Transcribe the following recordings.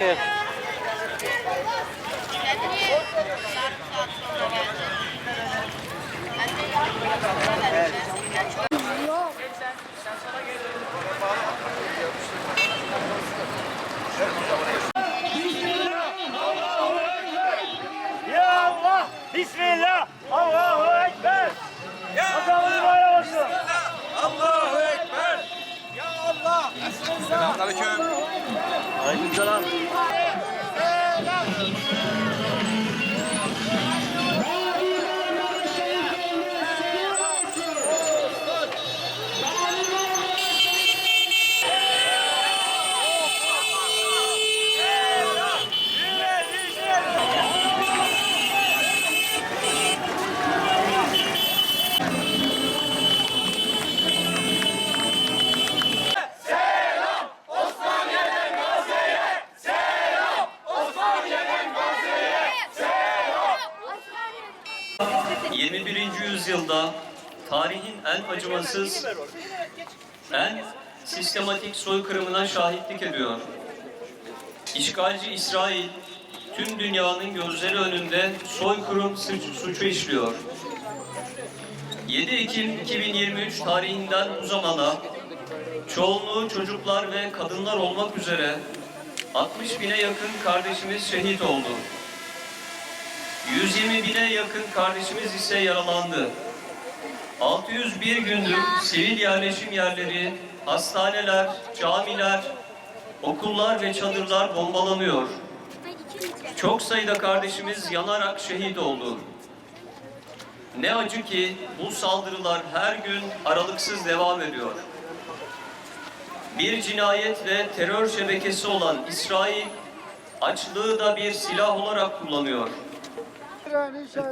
Evet. Ya Allah! Bismillah! Allahu Ekber! Ya var olsun! Allahu Ekber. 你们知。21. yüzyılda tarihin en acımasız, en sistematik soykırımına şahitlik ediyor. İşgalci İsrail tüm dünyanın gözleri önünde soykırım suç- suçu işliyor. 7 Ekim 2023 tarihinden bu zamana çoğunluğu çocuklar ve kadınlar olmak üzere 60 bine yakın kardeşimiz şehit oldu. 120 bine yakın kardeşimiz ise yaralandı. 601 gündür sivil yerleşim yerleri, hastaneler, camiler, okullar ve çadırlar bombalanıyor. Çok sayıda kardeşimiz yanarak şehit oldu. Ne acı ki bu saldırılar her gün aralıksız devam ediyor. Bir cinayet ve terör şebekesi olan İsrail, açlığı da bir silah olarak kullanıyor.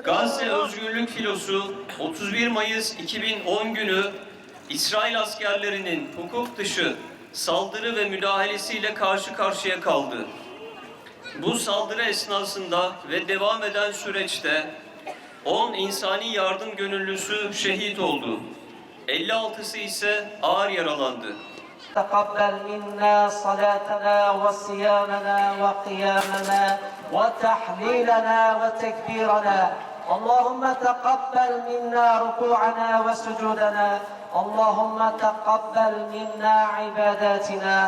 Gazze Özgürlük Filosu 31 Mayıs 2010 günü İsrail askerlerinin hukuk dışı saldırı ve müdahalesiyle karşı karşıya kaldı. Bu saldırı esnasında ve devam eden süreçte 10 insani yardım gönüllüsü şehit oldu. 56'sı ise ağır yaralandı. تقبل منا صلاتنا وصيامنا وقيامنا وتحليلنا وتكبيرنا. اللهم تقبل منا ركوعنا وسجودنا. اللهم تقبل منا عباداتنا.